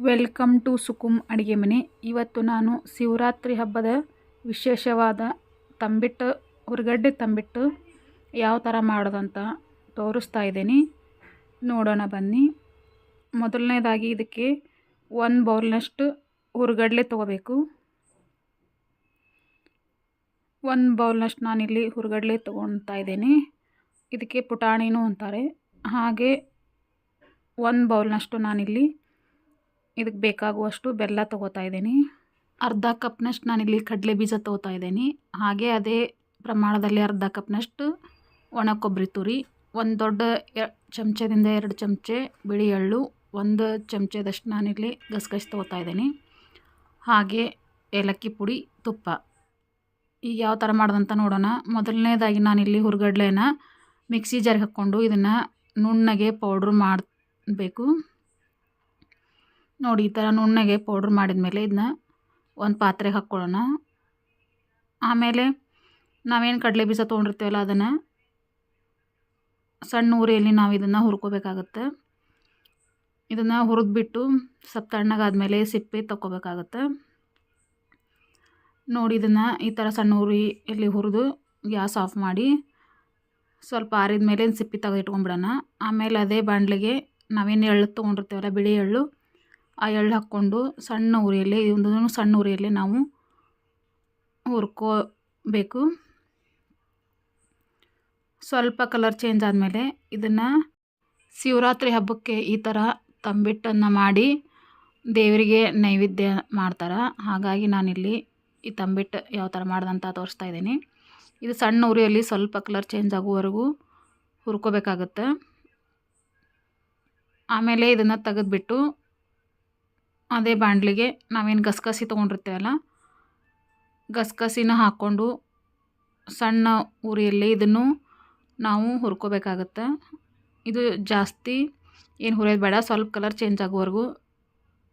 Welcome to ಸುಕುಮ್ ಅಡುಗೆ ಮನೆ. ಇವತ್ತು ನಾನು ಶಿವರಾತ್ರಿ ಹಬ್ಬದ ವಿಶೇಷವಾದ ತಂಬಿಟ್ಟು, ಹುರ್ಗಡ್ಡೆ ತಂಬಿಟ್ಟು ಯಾವ ಥರ ಮಾಡೋದಂತ ತೋರಿಸ್ತಾ ಇದ್ದೀನಿ. ನೋಡೋಣ ಬನ್ನಿ. ಮೊದಲನೇದಾಗಿ ಇದಕ್ಕೆ ಒಂದು ಬೌಲ್ನಷ್ಟು ಹುರ್ಗಡ್ಲೆ ತೊಗೋಬೇಕು. ಒಂದು ಬೌಲ್ನಷ್ಟು ನಾನಿಲ್ಲಿ ಹುರ್ಗಡ್ಲೆ ತೊಗೊಳ್ತಾ ಇದ್ದೀನಿ. ಇದಕ್ಕೆ ಪುಟಾಣಿನೂ ಅಂತಾರೆ. ಹಾಗೆ ಒಂದು ಬೌಲ್ನಷ್ಟು ನಾನಿಲ್ಲಿ ಇದಕ್ಕೆ ಬೇಕಾಗುವಷ್ಟು ಬೆಲ್ಲ ತೊಗೋತಾ ಇದ್ದೀನಿ. ಅರ್ಧ ಕಪ್ನಷ್ಟು ನಾನಿಲ್ಲಿ ಕಡಲೆ ಬೀಜ ತೊಗೋತಾ ಇದ್ದೀನಿ. ಹಾಗೆ ಅದೇ ಪ್ರಮಾಣದಲ್ಲಿ ಅರ್ಧ ಕಪ್ನಷ್ಟು ಒಣ ಕೊಬ್ಬರಿ ತುರಿ, ಒಂದು ದೊಡ್ಡ ಚಮಚದಿಂದ ಎರಡು ಚಮಚೆ ಬಿಳಿ ಎಳ್ಳು, ಒಂದು ಚಮಚದಷ್ಟು ನಾನಿಲ್ಲಿ ಗಸಗಸೆ ತೊಗೋತಾ ಇದ್ದೀನಿ. ಹಾಗೆ ಏಲಕ್ಕಿ ಪುಡಿ, ತುಪ್ಪ. ಈಗ ಯಾವ ಥರ ಮಾಡೋದಂತ ನೋಡೋಣ. ಮೊದಲನೇದಾಗಿ ನಾನಿಲ್ಲಿ ಹುರ್ಗಡ್ಲೆನ ಮಿಕ್ಸಿ ಜಾರಿಗೆ ಹಾಕ್ಕೊಂಡು ಇದನ್ನು ನುಣ್ಣಗೆ ಪೌಡ್ರ್ ಮಾಡಬೇಕು. ನೋಡಿ, ಈ ಥರ ನುಣ್ಣಗೆ ಪೌಡ್ರ್ ಮಾಡಿದ್ಮೇಲೆ ಇದನ್ನ ಒಂದು ಪಾತ್ರೆಗೆ ಹಾಕ್ಕೊಳ್ಳೋಣ. ಆಮೇಲೆ ನಾವೇನು ಕಡಲೆ ಬೀಜ ತೊಗೊಂಡಿರ್ತೀವಲ್ಲ ಅದನ್ನು ಸಣ್ಣ ಊರಿಯಲ್ಲಿ ನಾವು ಇದನ್ನು ಹುರ್ಕೋಬೇಕಾಗತ್ತೆ. ಇದನ್ನು ಹುರಿದ್ಬಿಟ್ಟು ಸ್ವಲ್ಪ ತಣ್ಣಗಾದ್ಮೇಲೆ ಸಿಪ್ಪೆ ತಗೋಬೇಕಾಗತ್ತೆ ನೋಡಿ, ಇದನ್ನು ಈ ಥರ ಸಣ್ಣ ಉರಿಯಲ್ಲಿ ಹುರಿದು ಗ್ಯಾಸ್ ಆಫ್ ಮಾಡಿ ಸ್ವಲ್ಪ ಆರಿದ ಮೇಲೆ ಸಿಪ್ಪೆ ತೆಗೆದು ಇಟ್ಕೊಂಡ್ಬಿಡೋಣ ಆಮೇಲೆ ಅದೇ ಬಾಣಲೆಗೆ ನಾವೇನು ಎಳ್ಳು ತೊಗೊಂಡಿರ್ತೀವಲ್ಲ, ಬಿಳಿ ಎಳ್ಳು ಆ ಎಳ್ಳು ಹಾಕ್ಕೊಂಡು ಸಣ್ಣ ಉರಿಯಲ್ಲಿ ಇದೊಂದು ಸಣ್ಣ ಉರಿಯಲ್ಲಿ ನಾವು ಹುರ್ಕೋಬೇಕು. ಸ್ವಲ್ಪ ಕಲರ್ ಚೇಂಜ್ ಆದಮೇಲೆ ಇದನ್ನು ಶಿವರಾತ್ರಿ ಹಬ್ಬಕ್ಕೆ ಈ ಥರ ತಂಬಿಟ್ಟನ್ನು ಮಾಡಿ ದೇವರಿಗೆ ನೈವೇದ್ಯ ಮಾಡ್ತಾರೆ. ಹಾಗಾಗಿ ನಾನಿಲ್ಲಿ ಈ ತಂಬಿಟ್ಟು ಯಾವ ಥರ ಮಾಡ್ದಂತ ತೋರಿಸ್ತಾ ಇದ್ದೀನಿ. ಇದು ಸಣ್ಣ ಉರಿಯಲ್ಲಿ ಸ್ವಲ್ಪ ಕಲರ್ ಚೇಂಜ್ ಆಗುವವರೆಗೂ ಹುರ್ಕೋಬೇಕಾಗತ್ತೆ. ಆಮೇಲೆ ಇದನ್ನು ತೆಗೆದ್ಬಿಟ್ಟು ಅದೇ ಬಾಣಲಿಗೆ ನಾವೇನು ಗಸಗಸೆ ತೊಗೊಂಡಿರ್ತೇವಲ್ಲ? ಗಸಗಸಿನ ಹಾಕ್ಕೊಂಡು ಸಣ್ಣ ಉರಿಯಲ್ಲಿ ಇದನ್ನು ನಾವು ಹುರ್ಕೋಬೇಕಾಗತ್ತೆ. ಇದು ಜಾಸ್ತಿ ಏನು ಹುರಿಯೋದು ಬೇಡ, ಸ್ವಲ್ಪ ಕಲರ್ ಚೇಂಜ್ ಆಗೋವರೆಗೂ.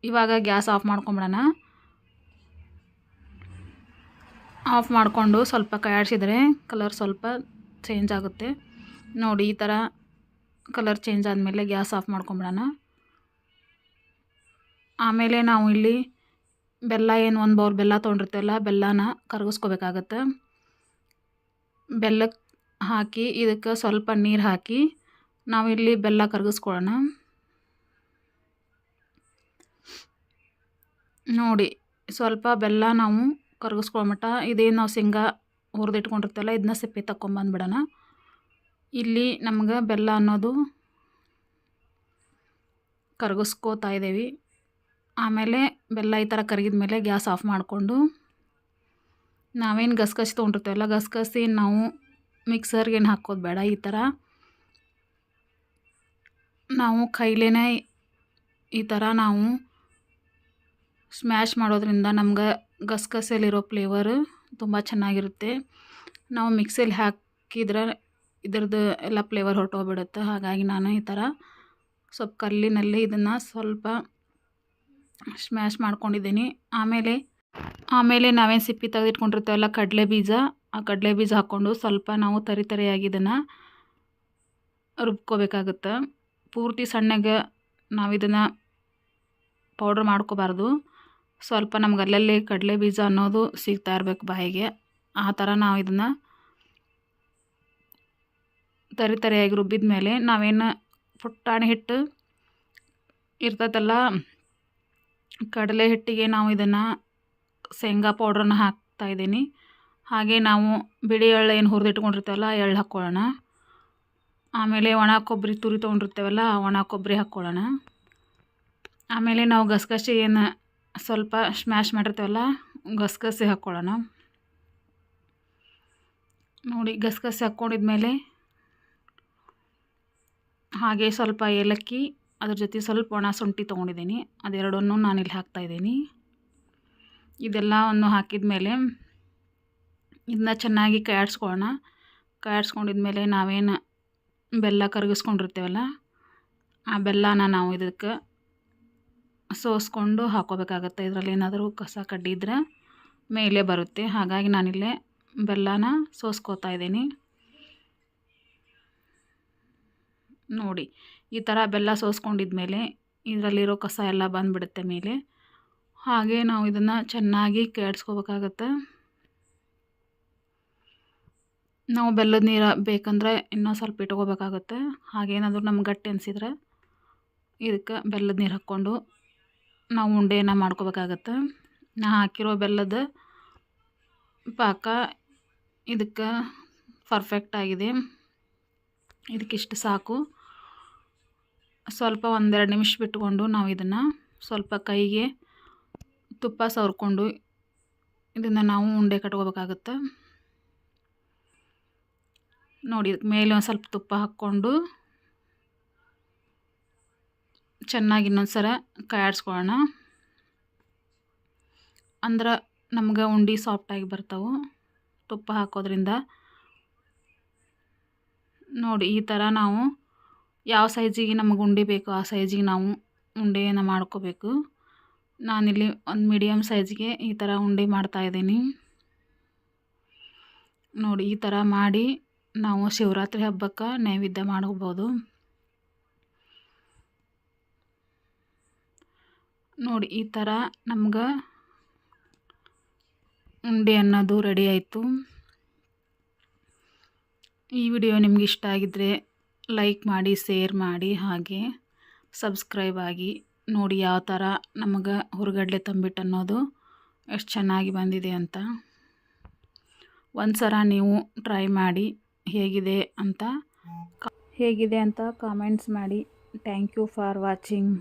ಇವಾಗ ಗ್ಯಾಸ್ ಆಫ್ ಮಾಡ್ಕೊಂಬಿಡೋಣ. ಆಫ್ ಮಾಡಿಕೊಂಡು ಸ್ವಲ್ಪ ಕೈಯಾಡಿಸಿದ್ರೆ ಕಲರ್ ಸ್ವಲ್ಪ ಚೇಂಜ್ ಆಗುತ್ತೆ. ನೋಡಿ, ಈ ಥರ ಕಲರ್ ಚೇಂಜ್ ಆದಮೇಲೆ ಗ್ಯಾಸ್ ಆಫ್ ಮಾಡ್ಕೊಂಬಿಡೋಣ. ಆಮೇಲೆ ನಾವು ಇಲ್ಲಿ ಬೆಲ್ಲ ಏನು ಒಂದು ಬೌಲ್ ಬೆಲ್ಲ ತೊಗೊಂಡಿರ್ತೀವಲ್ಲ, ಬೆಲ್ಲನ ಕರಗಿಸ್ಕೋಬೇಕಾಗತ್ತೆ. ಬೆಲ್ಲಕ್ಕೆ ಹಾಕಿ, ಇದಕ್ಕೆ ಸ್ವಲ್ಪ ನೀರು ಹಾಕಿ ನಾವಿಲ್ಲಿ ಬೆಲ್ಲ ಕರಗಿಸ್ಕೊಳ್ಳೋಣ. ನೋಡಿ, ಸ್ವಲ್ಪ ಬೆಲ್ಲ ನಾವು ಕರಗಿಸ್ಕೊಳ್ಮಟ ಇದೇನು ನಾವು ಶೇಂಗಾ ಹುರಿದಿಟ್ಕೊಂಡಿರ್ತೇವಲ್ಲ, ಇದನ್ನ ಸಿಪ್ಪೆ ತಗೊಂಬಂದ್ಬಿಡೋಣ ಇಲ್ಲಿ ನಮ್ಗೆ ಬೆಲ್ಲ ಅನ್ನೋದು ಕರಗಿಸ್ಕೋತಾ ಇದ್ದೀವಿ. ಆಮೇಲೆ ಬೆಲ್ಲ ಈ ಥರ ಕರಗಿದ ಮೇಲೆ ಗ್ಯಾಸ್ ಆಫ್ ಮಾಡಿಕೊಂಡು ನಾವೇನು ಗಸಗಸೆ ತೊಗೊಂಡಿರ್ತೀವಲ್ಲ, ಗಸಗಸೆ ನಾವು ಮಿಕ್ಸರ್ಗೇನು ಹಾಕೋದು ಬೇಡ ಈ ಥರ. ನಾವು ಕೈಲೇ ಈ ಥರ ನಾವು ಸ್ಮ್ಯಾಶ್ ಮಾಡೋದ್ರಿಂದ ನಮ್ಗೆ ಗಸಗಸೆಲಿರೋ ಫ್ಲೇವರು ತುಂಬ ಚೆನ್ನಾಗಿರುತ್ತೆ. ನಾವು ಮಿಕ್ಸಿಲಿ ಹಾಕಿದ್ರೆ ಇದ್ರದ್ದು ಎಲ್ಲ ಫ್ಲೇವರ್ ಹೊರಟೋಗ್ಬಿಡುತ್ತೆ. ಹಾಗಾಗಿ ನಾನು ಈ ಥರ ಸ್ವಲ್ಪ ಕಲ್ಲಿನಲ್ಲಿ ಇದನ್ನು ಸ್ವಲ್ಪ ಸ್ಮ್ಯಾಶ್ ಮಾಡ್ಕೊಂಡಿದ್ದೀನಿ. ಆಮೇಲೆ ಆಮೇಲೆ ನಾವೇನು ಸಿಪ್ಪಿ ತೆಗೆದಿಟ್ಕೊಂಡಿರ್ತೇವಲ್ಲ ಕಡಲೆ ಬೀಜ, ಆ ಕಡಲೆ ಬೀಜ ಹಾಕ್ಕೊಂಡು ಸ್ವಲ್ಪ ನಾವು ತರಿ ತರಿಯಾಗಿ ಇದನ್ನು ರುಬ್ಕೋಬೇಕಾಗುತ್ತೆ. ಪೂರ್ತಿ ಸಣ್ಣಗೆ ನಾವು ಇದನ್ನು ಪೌಡ್ರ್ ಮಾಡ್ಕೋಬಾರ್ದು. ಸ್ವಲ್ಪ ನಮ್ಗೆ ಅಲ್ಲಲ್ಲಿ ಕಡಲೆ ಬೀಜ ಅನ್ನೋದು ಸಿಗ್ತಾ ಇರಬೇಕು ಬಾಯಿಗೆ. ಆ ಥರ ನಾವು ಇದನ್ನು ತರಿ ತರಿಯಾಗಿ ರುಬ್ಬಿದ ಮೇಲೆ ನಾವೇನು ಪುಟ್ಟಾಣಿ ಹಿಟ್ಟು ಇರ್ತೈತಲ್ಲ ಕಡಲೆ ಹಿಟ್ಟಿಗೆ ನಾವು ಇದನ್ನು ಶೇಂಗಾ ಪೌಡ್ರನ್ನ ಹಾಕ್ತಾಯಿದ್ದೀನಿ ಹಾಗೆ ನಾವು ಬಿಳಿ ಎಳ್ಳು ಏನು ಹುರಿದಿಟ್ಕೊಂಡಿರ್ತೀವಲ್ಲ ಎಳ್ಳು ಹಾಕ್ಕೊಳ್ಳೋಣ. ಆಮೇಲೆ ಒಣ ಕೊಬ್ಬರಿ ತುರಿ ತೊಗೊಂಡಿರ್ತೇವಲ್ಲ ಒಣ ಕೊಬ್ಬರಿ ಹಾಕ್ಕೊಳ್ಳೋಣ. ಆಮೇಲೆ ನಾವು ಗಸಗಸೆ ಏನು ಸ್ವಲ್ಪ ಸ್ಮ್ಯಾಶ್ ಮಾಡಿರ್ತೇವಲ್ಲ ಗಸಗಸೆ ಹಾಕ್ಕೊಳ್ಳೋಣ. ನೋಡಿ ಗಸಗಸೆ ಹಾಕ್ಕೊಂಡಿದ್ಮೇಲೆ ಹಾಗೆ ಸ್ವಲ್ಪ ಏಲಕ್ಕಿ ಅದ್ರ ಜೊತೆ ಸ್ವಲ್ಪ ಒಣ ಶುಂಠಿ ತೊಗೊಂಡಿದ್ದೀನಿ. ಅದೆರಡನ್ನೂ ನಾನಿಲ್ಲಿ ಹಾಕ್ತಾಯಿದ್ದೀನಿ ಇದೆಲ್ಲವನ್ನು ಹಾಕಿದ ಮೇಲೆ ಇದನ್ನ ಚೆನ್ನಾಗಿ ಕೈಯಾಡಿಸ್ಕೊಳ್ಳೋಣ ಕೈಯಾಡಿಸ್ಕೊಂಡಿದ್ಮೇಲೆ ನಾವೇನು ಬೆಲ್ಲ ಕರಗಿಸ್ಕೊಂಡಿರ್ತೇವಲ್ಲ, ಆ ಬೆಲ್ಲನ ನಾವು ಇದಕ್ಕೆ ಸೋಸ್ಕೊಂಡು ಹಾಕೋಬೇಕಾಗತ್ತೆ ಇದರಲ್ಲಿ ಏನಾದರೂ ಕಸ ಕಡ್ಡಿದ್ರೆ ಮೇಲೆ ಬರುತ್ತೆ. ಹಾಗಾಗಿ ನಾನಿಲ್ಲೇ ಬೆಲ್ಲನ ಸೋಸ್ಕೋತಾ ಇದ್ದೀನಿ. ನೋಡಿ. ಈ ಥರ ಬೆಲ್ಲ ಸೋಸ್ಕೊಂಡಿದ್ಮೇಲೆ ಇದರಲ್ಲಿರೋ ಕಸ ಎಲ್ಲ ಬಂದುಬಿಡುತ್ತೆ ಮೇಲೆ. ಹಾಗೆ ನಾವು ಇದನ್ನು ಚೆನ್ನಾಗಿ ಕೆಡ್ಸ್ಕೋಬೇಕಾಗತ್ತೆ. ನಾವು ಬೆಲ್ಲದ ನೀರು ಬೇಕಂದರೆ ಇನ್ನೂ ಸ್ವಲ್ಪ ಇಟ್ಕೋಬೇಕಾಗತ್ತೆ. ಹಾಗೇನಾದರೂ ನಮ್ಗೆ ಗಟ್ಟಿ ಅನಿಸಿದ್ರೆ ಇದಕ್ಕೆ ಬೆಲ್ಲದ ನೀರು ಹಾಕ್ಕೊಂಡು ನಾವು ಉಂಡೆನ ಮಾಡ್ಕೋಬೇಕಾಗತ್ತೆ. ನಾ ಹಾಕಿರೋ ಬೆಲ್ಲದ ಪಾಕ ಇದಕ್ಕೆ ಪರ್ಫೆಕ್ಟ್ ಆಗಿದೆ. ಇದಕ್ಕಿಷ್ಟು ಸಾಕು. ಸ್ವಲ್ಪ ಒಂದೆರಡು ನಿಮಿಷ ಬಿಟ್ಕೊಂಡು ನಾವು ಇದನ್ನು ಸ್ವಲ್ಪ ಕೈಗೆ ತುಪ್ಪ ಸವರ್ಕೊಂಡು ಇದನ್ನು ನಾವು ಉಂಡೆ ಕಟ್ಕೋಬೇಕಾಗತ್ತೆ. ನೋಡಿ ಮೇಲೆ ಒಂದು ಸ್ವಲ್ಪ ತುಪ್ಪ ಹಾಕ್ಕೊಂಡು ಚೆನ್ನಾಗಿ ಇನ್ನೊಂದು ಸಲ ಕಾಯಾಡ್ಸ್ಕೊಳ್ಳೋಣ. ಅಂದ್ರೆ ನಮ್ಗೆ ಉಂಡೆ ಸಾಫ್ಟಾಗಿ ಬರ್ತಾವೆ. ತುಪ್ಪ ಹಾಕೋದ್ರಿಂದ ನೋಡಿ, ಈ ಥರ ನಾವು ಯಾವ ಸೈಜಿಗೆ ನಮಗೆ ಉಂಡೆ ಬೇಕು ಆ ಸೈಜಿಗೆ ನಾವು ಉಂಡೆಯನ್ನು ಮಾಡ್ಕೋಬೇಕು. ನಾನಿಲ್ಲಿ ಒಂದು ಮೀಡಿಯಮ್ ಸೈಜ್ಗೆ ಈ ಥರ ಉಂಡೆ ಮಾಡ್ತಾಯಿದ್ದೀನಿ ನೋಡಿ, ಈ ಥರ ಮಾಡಿ ನಾವು ಶಿವರಾತ್ರಿ ಹಬ್ಬಕ್ಕೆ ನೈವೇದ್ಯ ಮಾಡ್ಕೋಬೋದು. ನೋಡಿ, ಈ ಥರ ನಮ್ಗೆ ಉಂಡೆ ಅನ್ನೋದು ರೆಡಿ ಆಯಿತು. ಈ ವಿಡಿಯೋ ನಿಮ್ಗೆ ಇಷ್ಟ ಆಗಿದ್ದರೆ ಲೈಕ್ ಮಾಡಿ ಸೇರ್ ಮಾಡಿ, ಹಾಗೆ ಸಬ್ಸ್ಕ್ರೈಬ್ ಆಗಿ ನೋಡಿ ಯಾವ ಥರ ನಮಗೆ ಹುರ್ಗಡ್ಲೆ ತಂಬಿಟ್ಟು ಅನ್ನೋದು ಎಷ್ಟು ಚೆನ್ನಾಗಿ ಬಂದಿದೆ ಅಂತ. ಒಂದು ನೀವು ಟ್ರೈ ಮಾಡಿ ಹೇಗಿದೆ ಅಂತ ಹೇಗಿದೆ ಅಂತ ಕಾಮೆಂಟ್ಸ್ ಮಾಡಿ. Thank you for watching